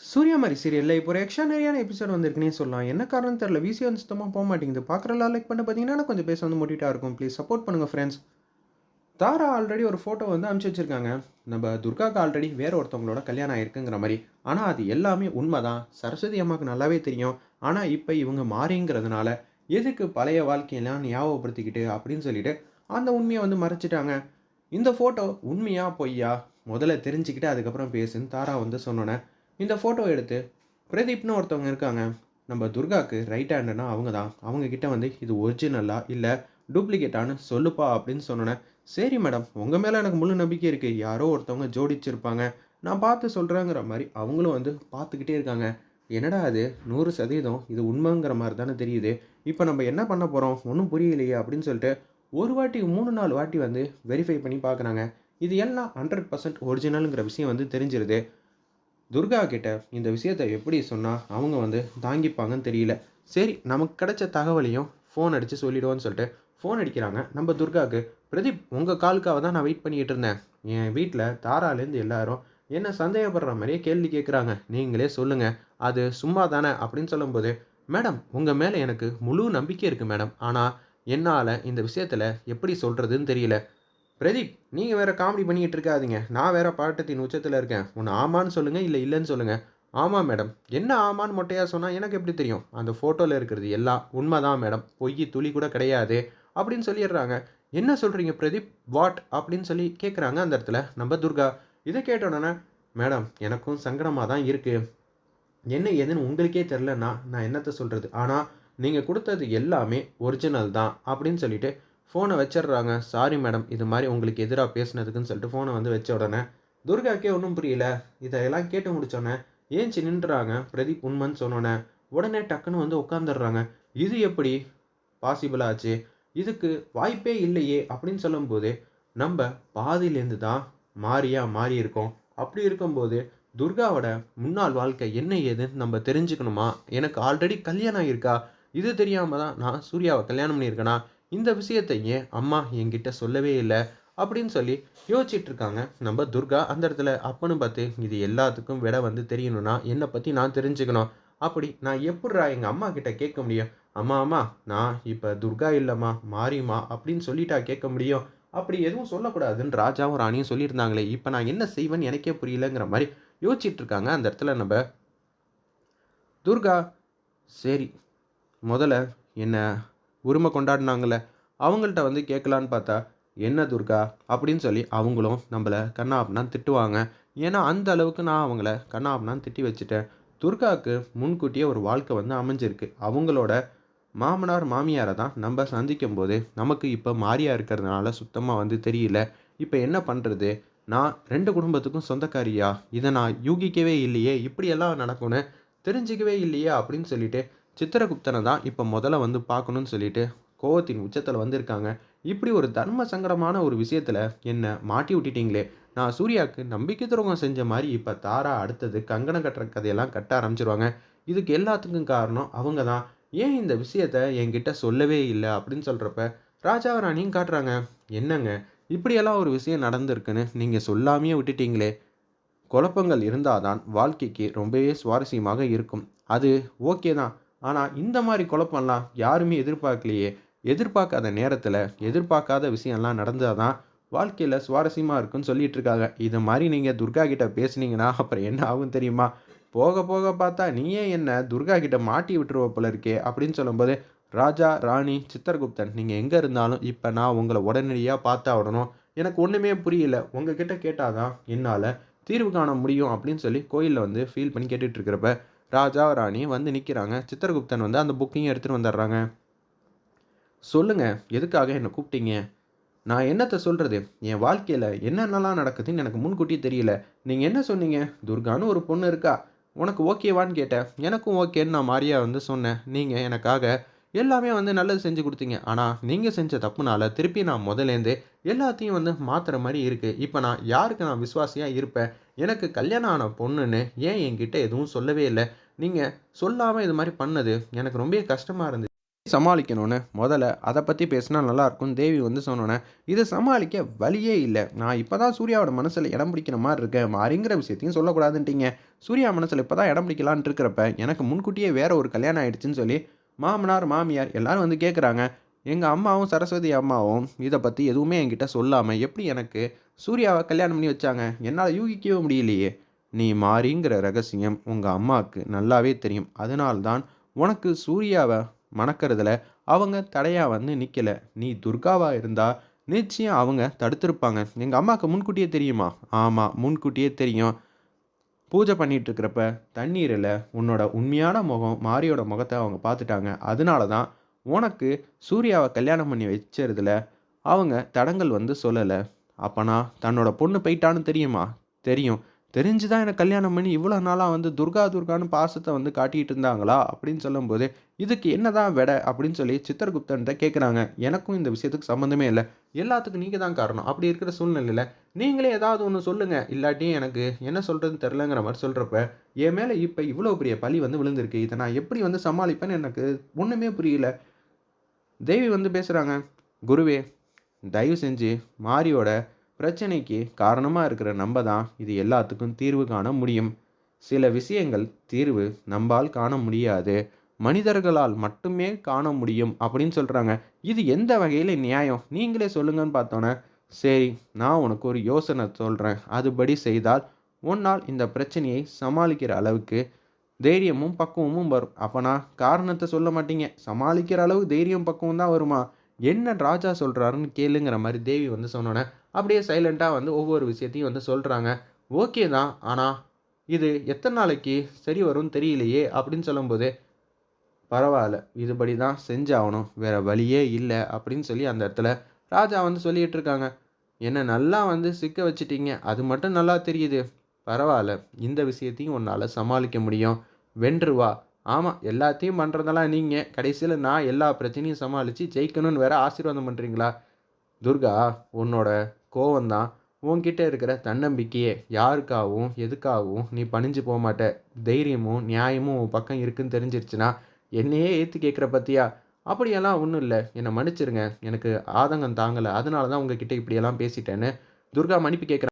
சூர்யா மாதிரி சீரியலில் இப்போ ஒரு எக்ஸ்ட்ரானரியான எபிசோட் வந்திருக்குன்னே சொல்லலாம். என்ன காரணம் தெரில விசி வந்து சுத்தமாக போக மாட்டேங்குது. பார்க்குறலாம் லைக் பண்ண பார்த்தீங்கன்னா கொஞ்சம் பேச வந்து மோட்டிவேட்டாக இருக்கும். ப்ளீஸ் சப்போர்ட் பண்ணுங்கள் ஃப்ரெண்ட்ஸ் தாரா ஆல்ரெடி ஒரு ஃபோட்டோ வந்து அனுப்பிச்சி வச்சுருக்காங்க. நம்ம துர்காக்கு ஆல்ரெடி வேற ஒருத்தவங்களோட கல்யாணம் ஆயிருக்குங்கிற மாதிரி. ஆனால் அது எல்லாமே உண்மை தான் சரஸ்வதி அம்மாவுக்கு நல்லாவே தெரியும். ஆனால் இப்போ இவங்க மாறிங்கிறதுனால எதுக்கு பழைய வாழ்க்கையெல்லாம் ஞாபகப்படுத்திக்கிட்டு அப்படின்னு சொல்லிட்டு அந்த உண்மையை வந்து மறைச்சிட்டாங்க. இந்த ஃபோட்டோ உண்மையா பொய்யா? முதல்ல தெரிஞ்சுக்கிட்டு அதுக்கப்புறம் பேசுன்னு தாரா வந்து சொன்னோன்னே இந்த ஃபோட்டோ எடுத்து பிரதீப்னு ஒருத்தவங்க இருக்காங்க. நம்ம துர்காக்கு ரைட் ஹேண்டுனா அவங்க தான் அவங்க கிட்ட வந்து இது ஒரிஜினலா இல்லை டூப்ளிகேட்டான்னு சொல்லுப்பா அப்படின்னு சொன்னோன்னே சரி மேடம் உங்கள் மேலே எனக்கு முழு நம்பிக்கை இருக்குது யாரோ ஒருத்தவங்க ஜோடிச்சிருப்பாங்க. நான் பார்த்து சொல்கிறேங்கிற மாதிரி அவங்களும் வந்து பார்த்துக்கிட்டே இருக்காங்க. என்னடா அது நூறு சதவீதம்? இது உண்மைங்கிற மாதிரி தானே தெரியுது. இப்போ நம்ம என்ன பண்ண போகிறோம் ஒன்றும் புரியலையே அப்படின்னு சொல்லிட்டு ஒரு வாட்டி மூணு நாலு வாட்டி வந்து வெரிஃபை பண்ணி பார்க்குறாங்க. இது எல்லாம் ஹண்ட்ரட் பர்சன்ட் ஒரிஜினலுங்கிற விஷயம் வந்து தெரிஞ்சிருது. துர்கா கிட்ட இந்த விஷயத்தை எப்படி சொன்னால் அவங்க வந்து தாங்கிப்பாங்கன்னு தெரியல. சரி நமக்கு கிடைச்ச தகவலையும் ஃபோன் அடித்து சொல்லிடுவோன்னு சொல்லிட்டு ஃபோன் அடிக்கிறாங்க. நம்ம துர்காவுக்கு பிரதீப் உங்கள் காலுக்காக தான் நான் வெயிட் பண்ணிக்கிட்டு இருந்தேன். என் வீட்டில் தாராலேருந்து எல்லாரும் என்ன சந்தேகப்படுற மாதிரியே கேள்வி கேட்குறாங்க நீங்களே சொல்லுங்கள் அது சும்மா தானே அப்படின்னு சொல்லும்போது மேடம் உங்கள் மேலே எனக்கு முழு நம்பிக்கை இருக்குது மேடம். ஆனால் என்னால் இந்த விஷயத்தில் எப்படி சொல்கிறதுன்னு தெரியல. பிரதீப் நீங்கள் வேறு காமெடி பண்ணிக்கிட்டு இருக்காதீங்க. நான் வேறு பாட்டத்தின் உச்சத்தில் இருக்கேன். ஒன்று ஆமான்னு சொல்லுங்கள் இல்லை இல்லைன்னு சொல்லுங்கள் ஆமாம் மேடம் என்ன ஆமான்னு மொட்டையாக சொன்னால் எனக்கு எப்படி தெரியும்? அந்த ஃபோட்டோவில் இருக்கிறது எல்லாம் உண்மை தான் மேடம் பொய் துளி கூட கிடையாது அப்படின்னு சொல்லிடுறாங்க. என்ன சொல்கிறீங்க பிரதீப்? வாட் அப்படின்னு சொல்லி கேட்குறாங்க அந்த இடத்துல. நம்ம துர்கா இதை கேட்டோன்னே மேடம் எனக்கும் சங்கடமாக தான் இருக்குது என்ன ஏதுன்னு உங்களுக்கே தெரிலன்னா நான் என்னத்தை சொல்கிறது ஆனால் நீங்கள் கொடுத்தது எல்லாமே ஒரிஜினல் தான் அப்படின்னு சொல்லிட்டு ஃபோனை வச்சிடுறாங்க. சாரி மேடம் இது மாதிரி உங்களுக்கு எதிராக பேசுனதுக்குன்னு சொல்லிட்டு ஃபோனை வந்து வச்ச உடனே துர்காக்கே ஒன்றும் புரியல. இதையெல்லாம் கேட்டு முடிச்சோன்னே ஏஞ்சி நின்றுறாங்க? பிரதீப் உண்மைன்னு சொன்னோன்னே உடனே டக்குன்னு வந்து உட்காந்துடுறாங்க இது எப்படி? பாசிபிளாச்சு இதுக்கு வாய்ப்பே இல்லையே. அப்படின்னு சொல்லும்போது நம்ம பாதியிலேருந்து தான் மாறியா மாறி இருக்கோம். அப்படி இருக்கும்போது துர்காவோட முன்னாள் வாழ்க்கை என்ன ஏதுன்னு நம்ம தெரிஞ்சுக்கணுமா? எனக்கு ஆல்ரெடி கல்யாணம் ஆகியிருக்கா இது தெரியாமல் தான் நான் சூர்யாவை கல்யாணம் பண்ணியிருக்கேனா? இந்த விஷயத்தை ஏன் அம்மா என்கிட்ட சொல்லவே இல்லை? அப்படின்னு சொல்லி யோசிச்சுட்டு இருக்காங்க நம்ம துர்கா அந்த இடத்துல அப்பனு பார்த்து இது எல்லாத்துக்கும் விட வந்து தெரியணும்னா என்னை பற்றி நான் தெரிஞ்சுக்கணும்? அப்படி நான் எப்படிடா எங்கள் அம்மா கிட்ட கேட்க முடியும்? அம்மா அம்மா நான் இப்போ துர்கா இல்லைம்மா மாறிம்மா அப்படின்னு சொல்லிட்டா கேட்க முடியும். அப்படி எதுவும் சொல்லக்கூடாதுன்னு ராஜாவும் ராணியும் சொல்லியிருந்தாங்களே இப்போ நான் என்ன செய்வேன்னு எனக்கே புரியலங்கிற மாதிரி யோசிச்சுட்டு இருக்காங்க அந்த இடத்துல நம்ம துர்கா. சரி முதல்ல என்ன உரிமை கொண்டாடினாங்களே அவங்கள்ட்ட வந்து கேட்கலான்னு பார்த்தா என்ன துர்கா? அப்படின்னு சொல்லி அவங்களும் நம்மளை கண்ணா அப்படின்னா திட்டுவாங்க. ஏன்னா அந்த அளவுக்கு நான் அவங்கள கண்ணா அப்படின்னா திட்டி வச்சுட்டேன். துர்காவுக்கு முன்கூட்டியே ஒரு வாழ்க்கை வந்து அமைஞ்சிருக்கு. அவங்களோட மாமனார் மாமியாரை தான் நம்ம சந்திக்கும் போது நமக்கு இப்போ மாறியா இருக்கிறதுனால சுத்தமாக வந்து தெரியல. இப்போ என்ன பண்ணுறது நான் ரெண்டு குடும்பத்துக்கும் சொந்தக்காரியா? இதை நான் யூகிக்கவே இல்லையே. இப்படியெல்லாம் நடக்கும்னு தெரிஞ்சிக்கவே இல்லையே அப்படின்னு சொல்லிட்டு சித்திரகுப்தனை தான் இப்போ முதல்ல வந்து பார்க்கணும்னு சொல்லிட்டு கோவத்தின் உச்சத்தில் வந்திருக்காங்க. இப்படி ஒரு தர்ம சங்கடமான ஒரு விஷயத்தில் என்னை மாட்டி விட்டுட்டீங்களே? நான் சூர்யாவுக்கு நம்பிக்கை துரோகம் செஞ்ச மாதிரி இப்போ தாரா அடுத்தது கங்கணம் கட்டுற கதையெல்லாம் கட்ட ஆரம்பிச்சிருவாங்க. இதுக்கு எல்லாத்துக்கும் காரணம் அவங்க தான். ஏன் இந்த விஷயத்த என்கிட்ட சொல்லவே இல்லை அப்படின்னு சொல்கிறப்ப ராஜாவராணியும் காட்டுறாங்க. என்னங்க? இப்படியெல்லாம் ஒரு விஷயம் நடந்திருக்குன்னு நீங்கள் சொல்லாமையே விட்டுட்டீங்களே. குழப்பங்கள் இருந்தால் தான் வாழ்க்கைக்கு ரொம்பவே சுவாரஸ்யமாக இருக்கும். அது ஓகே தான். ஆனால் இந்த மாதிரி குழப்பம்லாம் யாருமே எதிர்பார்க்கலையே. எதிர்பார்க்காத நேரத்தில் எதிர்பார்க்காத விஷயம்லாம் நடந்தால் தான் வாழ்க்கையில் சுவாரஸ்யமாக இருக்குன்னு சொல்லிட்டு இருக்காங்க. இது மாதிரி நீங்கள் துர்கா கிட்ட பேசுனீங்கன்னா அப்புறம் என்ன ஆகும் தெரியுமா? போக போக பார்த்தா நீயே என்ன துர்கா கிட்ட மாட்டி விட்டுருவ போல இருக்கே? அப்படின்னு சொல்லும்போது ராஜா ராணி சித்தர்குப்தன் நீங்கள் எங்கே இருந்தாலும் இப்போ நான் உங்களை உடனடியாக பார்த்தா விடணும் எனக்கு ஒன்றுமே புரியல. உங்ககிட்ட கேட்டால் தான் என்னால் தீர்வு காண முடியும் அப்படின்னு சொல்லி கோயிலில் வந்து ஃபீல் பண்ணி கேட்டுட்ருக்கிறப்ப ராஜா ராணி வந்து நிற்கிறாங்க சித்திரகுப்தன் வந்து அந்த புக்கையும் எடுத்துகிட்டு வந்துடுறாங்க. சொல்லுங்கள் எதுக்காக என்னை கூப்பிட்டீங்க? நான் என்னத்தை சொல்கிறது என் வாழ்க்கையில் என்னென்னலாம் நடக்குதுன்னு எனக்கு முன்கூட்டி தெரியல. நீங்கள் என்ன சொன்னீங்க? துர்கான்னு ஒரு பொண்ணு இருக்கா? உனக்கு ஓகேவான்னு கேட்டேன். எனக்கும் ஓகேன்னு நான் மாரியா வந்து சொன்னேன். நீங்கள் எனக்காக எல்லாமே வந்து நல்லது செஞ்சு கொடுத்தீங்க. ஆனால் நீங்கள் செஞ்ச தப்புனால திருப்பி நான் முதலேருந்து எல்லாத்தையும் வந்து மாற்றுற மாதிரி இருக்குது இப்போ நான் யாருக்கு நான் விசுவாசியாக இருப்பேன்? எனக்கு கல்யாணம் ஆன பொண்ணுன்னு ஏன் என்கிட்ட எதுவும் சொல்லவே இல்லை? நீங்கள் சொல்லாமல் இது மாதிரி பண்ணது எனக்கு ரொம்ப கஷ்டமாக இருந்துச்சு. சமாளிக்கணும்னு முதல்ல அதை பற்றி பேசினா நல்லாயிருக்கும் தேவி வந்து சொன்னோன்னே இதை சமாளிக்க வழியே இல்லை. நான் இப்போ தான் சூர்யாவோட மனசில் இடம் பிடிக்கிற மாதிரி இருக்கேன். மாறிங்கிற விஷயத்தையும் சொல்லக்கூடாதுன்ட்டீங்க. சூர்யா மனசில் இப்போ தான் இடம் பிடிக்கலான்ட்டு இருக்கிறப்ப எனக்கு முன்கூட்டியே வேற ஒரு கல்யாணம் ஆயிடுச்சுன்னு சொல்லி மாமனார் மாமியார் எல்லாரும் வந்து கேட்குறாங்க எங்கள் அம்மாவும் சரஸ்வதி அம்மாவும் இதை பற்றி எதுவுமே என்கிட்ட சொல்லாமல் எப்படி எனக்கு சூர்யாவை கல்யாணம் பண்ணி வச்சாங்க? என்னால் யூகிக்கவே முடியலையே. நீ மாறிங்கிற ரகசியம் உங்கள் அம்மாவுக்கு நல்லாவே தெரியும். அதனால்தான் உனக்கு சூர்யாவை மணக்கிறதுல அவங்க தடையாக வந்து நிற்கலை நீ துர்காவாக இருந்தால் நிச்சயம் அவங்க தடுத்திருப்பாங்க. எங்கள் அம்மாவுக்கு முன்கூட்டியே தெரியுமா? ஆமாம் முன்கூட்டியே தெரியும். பூஜை பண்ணிகிட்ருக்கிறப்ப தண்ணீரில் உன்னோட உண்மையான முகம் மாரியோட முகத்தை அவங்க பார்த்துட்டாங்க. அதனால தான் உனக்கு சூர்யாவை கல்யாணம் பண்ணி வச்சதுல அவங்க தடங்கள் வந்து சொல்லலை. அப்போனா தன்னோட பொண்ணு போயிட்டான்னு தெரியுமா? தெரியும். தெரிஞ்சு தான் எனக்கு கல்யாணம் பண்ணி இவ்வளோ நாளாக வந்து துர்கா துர்கான்னு பாசத்தை வந்து காட்டிகிட்டு இருந்தாங்களா? அப்படின்னு சொல்லும்போது இதுக்கு என்னதான் விட அப்படின்னு சொல்லி சித்திரகுப்தன்ட்ட கேட்குறாங்க எனக்கும் இந்த விஷயத்துக்கு சம்மந்தமே இல்லை. எல்லாத்துக்கும் நீங்கள் தான் காரணம். அப்படி இருக்கிற சூழ்நிலையில் நீங்களே ஏதாவது ஒன்று சொல்லுங்கள் இல்லாட்டி எனக்கு என்ன சொல்கிறதுன்னு தெரிலங்கிற மாதிரி சொல்கிறப்ப என் மேலே இப்போ இவ்வளோ பெரிய பழி வந்து விழுந்திருக்கு. இதை நான் எப்படி வந்து சமாளிப்பேன்னு எனக்கு ஒன்றுமே புரியல. தேவி வந்து பேசுகிறாங்க குருவே தயவு செஞ்சு மாரியோட பிரச்சனைக்கு காரணமாக இருக்கிற நம்ம தான் இது எல்லாத்துக்கும் தீர்வு காண முடியும். சில விஷயங்கள் தீர்வு நம்பால் காண முடியாது. மனிதர்களால் மட்டுமே காண முடியும் அப்படின்னு சொல்கிறாங்க இது எந்த வகையில் நியாயம்? நீங்களே சொல்லுங்கன்னு பார்த்தோன்னே சரி நான் உனக்கு ஒரு யோசனை சொல்கிறேன் அதுபடி செய்தால் உன்னால் இந்த பிரச்சனையை சமாளிக்கிற அளவுக்கு தைரியமும் பக்குவமும் வரும். அப்போனா காரணத்தை சொல்ல மாட்டீங்க. சமாளிக்கிற அளவு தைரியம் பக்குவம் தான் வருமா? என்ன ராஜா சொல்கிறாருன்னு கேளுங்கிற மாதிரி தேவி வந்து சொன்னோன்னே அப்படியே சைலண்ட்டாக வந்து ஒவ்வொரு விஷயத்தையும் வந்து சொல்கிறாங்க ஓகே தான் ஆனால் இது எத்தனை நாளைக்கு சரி வரும்னு தெரியலையே அப்படின்னு சொல்லும்போது பரவாயில்ல இதுபடி தான் செஞ்சாகணும் வேறு வழியே இல்லை அப்படின்னு சொல்லி அந்த இடத்துல ராஜா வந்து சொல்லிகிட்டு இருக்காங்க. என்னை நல்லா வந்து சிக்க வச்சிட்டீங்க அது மட்டும் நல்லா தெரியுது. பரவாயில்ல இந்த விஷயத்தையும் உன்னால் சமாளிக்க முடியும். வென்று வா. ஆமாம் எல்லாத்தையும் பண்ணுறதெல்லாம் நீங்கள் கடைசியில் நான் எல்லா பிரச்சனையும் சமாளித்து ஜெயிக்கணும்னு வேற ஆசீர்வாதம் பண்ணுறீங்களா துர்கா உன்னோட கோவம்தான். உன்கிட்ட இருக்கிற தன்னம்பிக்கையே யாருக்காகவும் எதுக்காகவும் நீ பணிஞ்சு போக மாட்ட. தைரியமும் நியாயமும் உன் பக்கம் இருக்குன்னு தெரிஞ்சிருச்சுன்னா என்னையே ஏற்று கேட்குற பற்றியா அப்படியெல்லாம் ஒன்றும் இல்லை. என்னை மன்னிச்சிருங்க. எனக்கு ஆதங்கம் தாங்கலை. அதனால தான் உங்ககிட்ட இப்படியெல்லாம் பேசிட்டேன்னு துர்கா மன்னிப்பு கேட்குற